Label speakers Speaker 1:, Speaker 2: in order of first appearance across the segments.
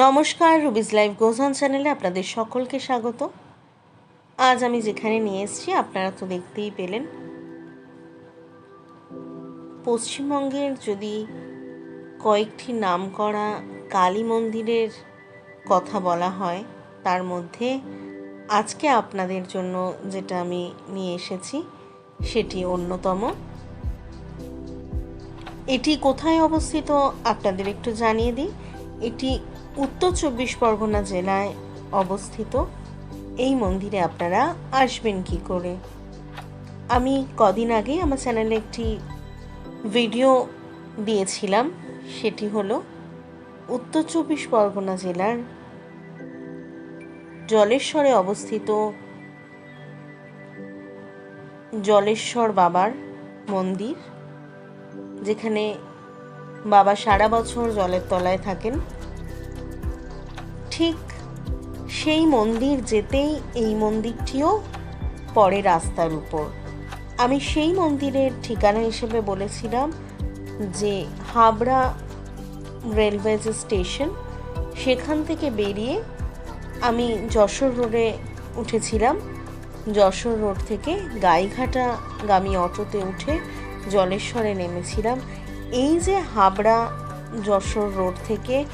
Speaker 1: নমস্কার, Ruby's live গোজন চ্যানেলে আপনাদের সকলকে স্বাগত। আজ আমি যেখানে নিয়ে এসেছি, আপনারা তো দেখতেই পেলেন। পশ্চিমবঙ্গের যদি কয়েকটি নামকরা কালী মন্দিরের কথা বলা হয়, তার মধ্যে আজকে আপনাদের জন্য যেটা আমি নিয়ে এসেছি, সেটি অন্যতম। এটি কোথায় অবস্থিত, আপনাদের একটু জানিয়ে দিই। এটি উত্তর চব্বিশ পরগনা জেলায় অবস্থিত এই মন্দিরে আপনারা আসবেন কি করে? আমি কদিন আগে আমার চ্যানেলে একটি ভিডিও দিয়েছিলাম, সেটি হলো উত্তর চব্বিশ পরগনা জেলার জলেশ্বরে অবস্থিত জলেশ্বর বাবার মন্দির, যেখানে বাবা সারা বছর জলের তলায় থাকেন। ঠিক সেই মন্দির যেতেই এই মন্দিরটিও পড়ে রাস্তার উপর। আমি সেই মন্দিরের ঠিকানা হিসেবে বলেছিলাম যে হাবড়া রেলওয়ে যে স্টেশন, সেখান থেকে বেরিয়ে আমি যশোর রোডে উঠেছিলাম। যশোর রোড থেকে গাইঘাটা গামী অটোতে উঠে জলেশ্বরে নেমেছিলাম। এই যে হাবড়া যশোর রোড থেকে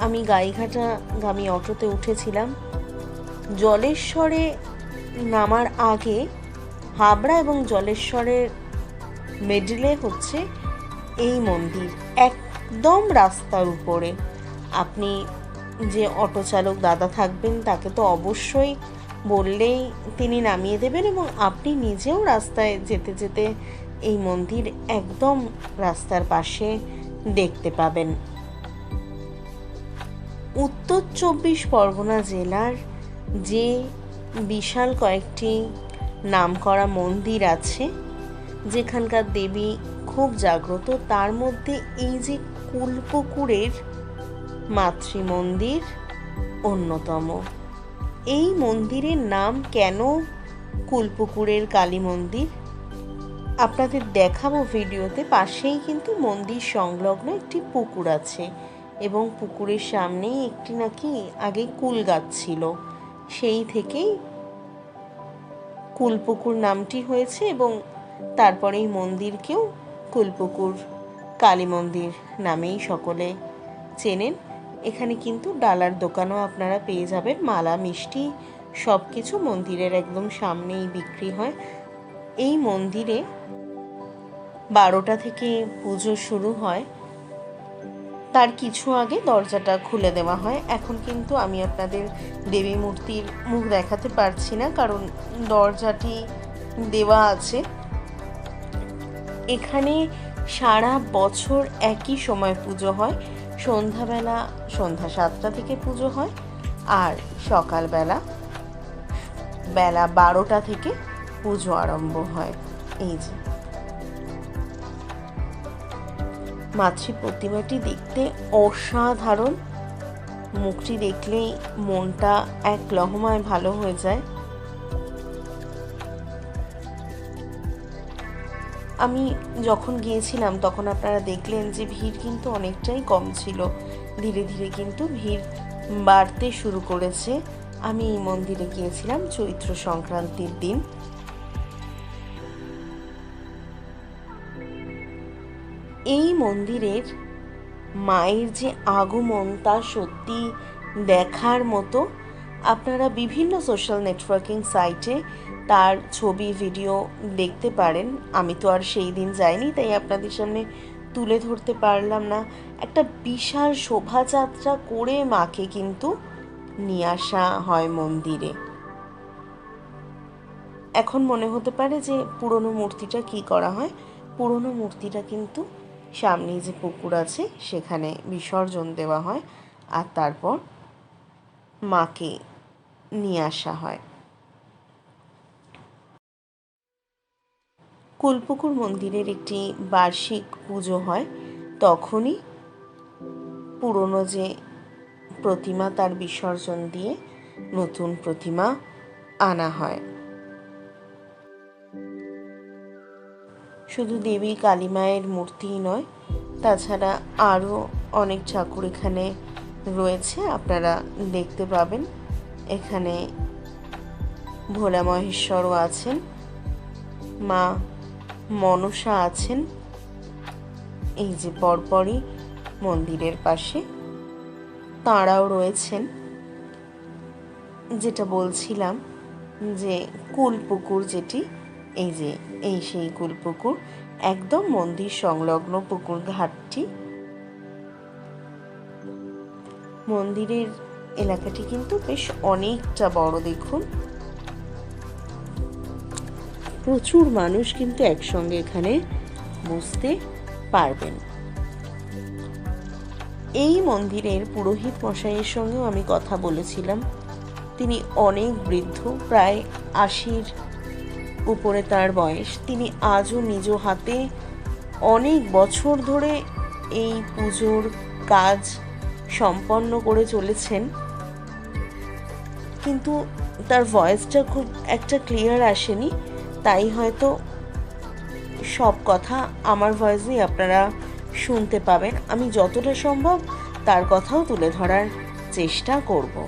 Speaker 1: আমি গাইঘাটা গামী অটোতে উঠেছিলাম। জলেশ্বরে নামার আগে হাবড়া এবং জলেশ্বরের মিডলে হচ্ছে এই মন্দির, একদম রাস্তার উপরে। আপনি যে অটো চালক দাদা থাকবেন, তাকে তো অবশ্যই বললেই তিনি নামিয়ে দেবেন এবং আপনি নিজেও রাস্তায় যেতে যেতে এই মন্দির একদম রাস্তার পাশে দেখতে পাবেন। উত্তর চব্বিশ পরগনা জেলার যে বিশাল কয়েকটি নামকরা মন্দির আছে, যেখানকার দেবী খুব জাগ্রত, তার মধ্যে এই যে কুলপুকুরের মাতৃ মন্দির অন্যতম। এই মন্দিরের নাম কেন কুলপুকুরের কালী মন্দির? আপনাদের দেখাবো ভিডিওতে, পাশেই কিন্তু মন্দির সংলগ্ন একটি পুকুর আছে। এবং পুকুরের সামনেই একটি নাকি আগে কুল গাছ ছিল। সেই থেকেই কুলপুকুর নামটি হয়েছে এবং তারপরে এই মন্দিরকেও কুলপুকুর, কালী মন্দির নামেই সকলে চেনেন। এখানে কিন্তু ডালার দোকানও আপনারা পেয়ে যাবেন। মালা, মিষ্টি সব কিছু মন্দিরের একদম সামনেই বিক্রি হয়। এই মন্দিরে বারোটা থেকে পুজো শুরু হয়। তার কিছু আগে দরজাটা খুলে দেওয়া হয়। এখন কিন্তু আমি আপনাদের দেবী মূর্তির মুখ দেখাতে পারছি না, কারণ দরজাটি দেওয়া আছে। এখানে সারা বছর একই সময় পুজো হয়। সন্ধ্যাবেলা সন্ধ্যা সাতটা থেকে পুজো হয় আর সকালবেলা বেলা বারোটা থেকে পুজো আরম্ভ হয়। এই যে। মাতৃ প্রতিমাটি দেখতে অসাধারণ। মুখটি দেখলেই মনটা এক লহমায় ভালো হয়ে যায়। আমি যখন গিয়েছিলাম, তখন আপনারা দেখলেন যে ভিড় কিন্তু অনেকটাই কম ছিল। ধীরে ধীরে কিন্তু ভিড় বাড়তে শুরু করেছে। আমি এই মন্দিরে গিয়েছিলাম চৈত্র সংক্রান্তির দিন। এই মন্দিরের মায়ের যে আগমন তা সত্যি দেখার মতো আপনারা বিভিন্ন সোশ্যাল নেটওয়ার্কিং সাইটে তার ছবি ভিডিও দেখতে পারেন। আমি তো আর সেই দিন যাইনি, তাই আপনাদের সামনে তুলে ধরতে পারলাম না। একটা বিশাল শোভাযাত্রা করে মাকে কিন্তু নিয়ে আসা হয় মন্দিরে। এখন মনে হতে পারে যে পুরনো মূর্তিটা কি করা হয়? পুরনো মূর্তিটা কিন্তু সামনে যে পুকুর আছে, সেখানে বিসর্জন দেওয়া হয় আর তারপর মাকে নিয়ে আসা হয়। কুলপুকুর মন্দিরের একটি বার্ষিক পুজো হয়। তখনই পুরনো যে প্রতিমা, তার বিসর্জন দিয়ে নতুন প্রতিমা আনা হয়। শুধু দেবী কালী মায়ের মূর্তিই নয়, তাছাড়া আরও অনেক ঠাকুর এখানে রয়েছে, আপনারা দেখতে পাবেন। এখানে ভোলা মহেশ্বরও আছেন, মা মনসা আছেন, এই যে পরপরই মন্দিরের পাশে। তাঁরাও রয়েছেন। যেটা বলছিলাম যে কুলপুকুর যেটি এই যে, এই সেই কুলপুকুর, একদম মন্দির সংলগ্ন পুকুর ঘাটটি। মন্দিরের এলাকাটি কিন্তু বেশ অনেকটা বড়, দেখুন। প্রচুর মানুষ কিন্তু একসঙ্গে এখানে বসতে পারবেন। এই মন্দিরের পুরোহিত মশাইয়ের সঙ্গেও আমি কথা বলেছিলাম। তিনি অনেক বৃদ্ধ, প্রায় আশির উপরে তার বয়স, তিনি আজও নিজ হাতে অনেক বছর ধরে এই পুজোর কাজ সম্পন্ন করে চলেছেন। কিন্তু তার ভয়েসটা খুব একটা ক্লিয়ার আসেনি, তাই হয়তো সব কথা আমার ভয়েসেই আপনারা শুনতে পাবেন। আমি যতটা সম্ভব তার কথাও তুলে ধরার চেষ্টা করব।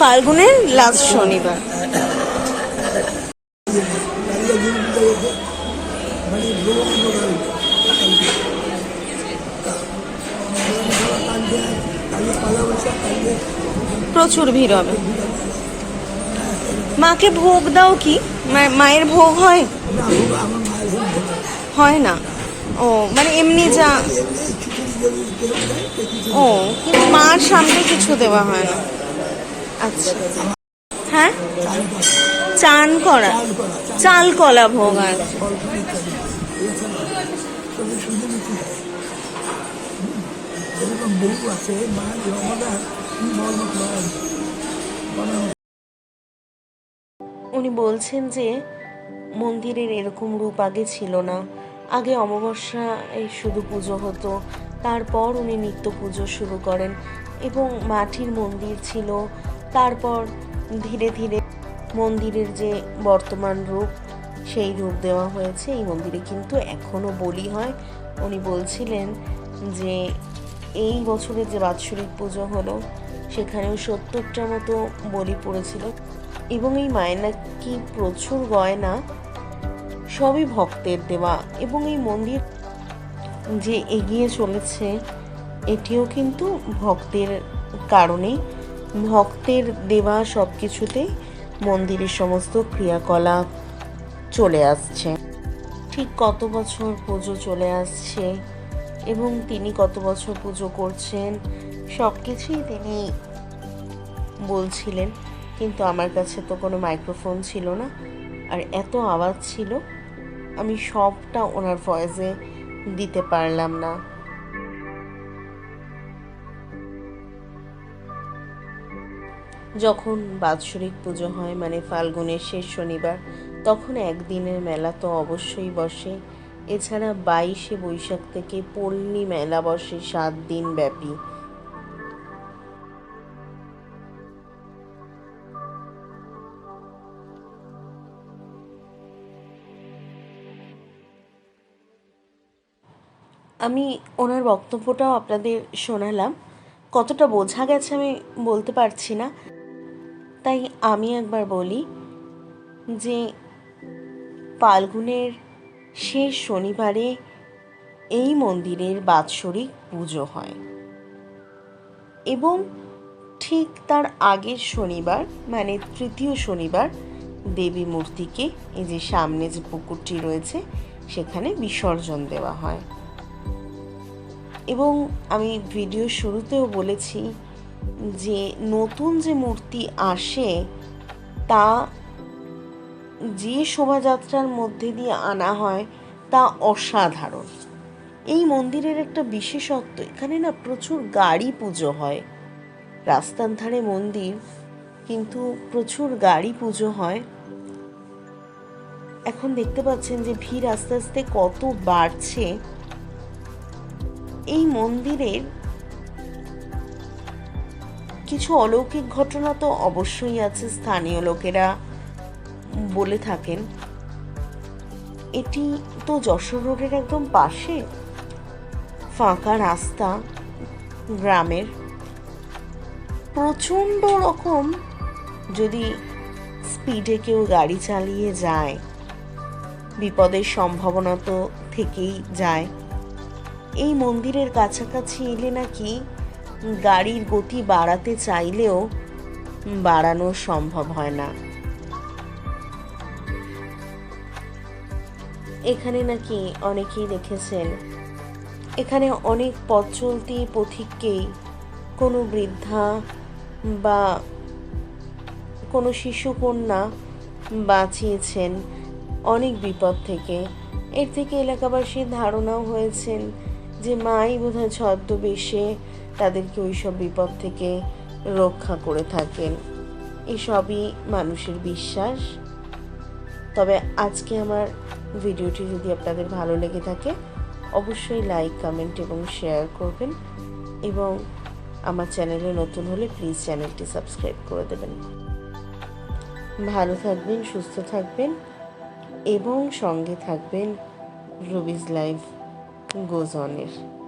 Speaker 1: ফাল্গুনের লাস্ট শনিবার। প্রচুর ভিড় হবে। মাকে ভোগ দাও কি? মায়ের ভোগ হয়? হয় না। ও মানে এমনি যা ও, কিন্তু মার সামনে কিছু দেওয়া হয় না। আচ্ছা। হ্যাঁ? চান করা। চাল কলা ভোগ
Speaker 2: বলব
Speaker 1: উনি বলছেন যে মন্দিরের এরকম রূপ আগে ছিল না। আগে অমাবস্যা এই শুধু পুজো হতো, তারপর উনি নিত্য পুজো শুরু করেন। এবং মাটির মন্দির ছিল তারপর ধীরে ধীরে মন্দিরের যে বর্তমান রূপ, সেই রূপ দেওয়া হয়েছে। এই মন্দিরে কিন্তু এখনও বলি হয়। উনি বলছিলেন যে, এই বছরের যে বাৎসরিক পুজো হলো, সেখানেও সত্তরটা মতো বলি পড়েছিল। এবং এই মায়ের নাকি প্রচুর গয়না, সবই ভক্তের দেওয়া। এবং এই মন্দির যে এগিয়ে চলেছে, এটিও কিন্তু ভক্তের কারণেই। ভক্তের দেওয়া সব কিছুতেই মন্দিরের সমস্ত ক্রিয়াকলাপ চলে আসছে। ঠিক কত বছর পুজো চলে আসছে এবং তিনি কত বছর পুজো করছেন সব কিছুই তিনি বলছিলেন। কিন্তু আমার কাছে তো কোনো মাইক্রোফোন ছিল না। আর এত আওয়াজ ছিল, আমি সবটা ওনার ভয়েসে দিতে পারলাম না। যখন বাৎসরিক পুজো হয় মানে ফাল্গুনের শেষ শনিবার, তখন একদিনের মেলা তো অবশ্যই বসে। এছাড়া বাইশে বৈশাখ থেকে পল্লী মেলা বসে সাত দিন ব্যাপী। আমি ওনার বক্তব্যটাও আপনাদের শোনালাম। কতটা বোঝা গেছে আমি বলতে পারছি না। তাই আমি একবার বলি যে ফাল্গুনের শেষ শনিবারে এই মন্দিরের বাৎসরিক পুজো হয়। এবং ঠিক তার আগের শনিবার মানে তৃতীয় শনিবার, দেবী মূর্তিকে এই যে সামনে যে পুকুরটি রয়েছে, সেখানে বিসর্জন দেওয়া হয়। এবং আমি ভিডিও শুরুতেও বলেছি যে নতুন যে মূর্তি আসে, তা যে শোভাযাত্রার মধ্যে দিয়ে আনা হয়, তা অসাধারণ। এই মন্দিরের একটা বিশেষত্ব, এখানে না প্রচুর গাড়ি পুজো হয়। রাস্তার ধারে মন্দির, কিন্তু প্রচুর গাড়ি পুজো হয়। এখন দেখতে পাচ্ছেন যে ভিড় আস্তে আস্তে কত বাড়ছে। এই মন্দিরের কিছু অলৌকিক ঘটনা তো অবশ্যই আছে স্থানীয় লোকেরা বলে থাকেন। এটি তো যশোর রোডের একদম পাশে। ফাঁকা রাস্তা, গ্রামের। প্রচণ্ড রকম যদি স্পিডে কেউ গাড়ি চালিয়ে যায়, বিপদের সম্ভাবনা তো থেকেই যায়। এই মন্দিরের কাছাকাছি এলে নাকি গাড়ির গতি বাড়াতে চাইলেও বাড়ানো সম্ভব হয় না। এখানে নাকি অনেকেই দেখেছেন, এখানে অনেক পথ চলতি পথিককেই কোনো বৃদ্ধা বা কোনো শিশুকন্যা বাঁচিয়েছেন অনেক বিপদ থেকে। এর থেকে এলাকাবাসীর ধারণাও হয়েছেন যে মাই বোধহয় ছদ্মবেশে তাদেরকে ওইসব বিপদ থেকে রক্ষা করে থাকেন। এসবই মানুষের বিশ্বাস। তবে আজকে আমার ভিডিওটি যদি আপনাদের ভালো লেগে থাকে, অবশ্যই লাইক, কমেন্ট এবং শেয়ার করবেন এবং আমার চ্যানেলে নতুন হলে প্লিজ চ্যানেলটি সাবস্ক্রাইব করে দেবেন। ভালো থাকবেন, সুস্থ থাকবেন এবং সঙ্গে থাকবেন রুবিজ লাইভ Gozonisch.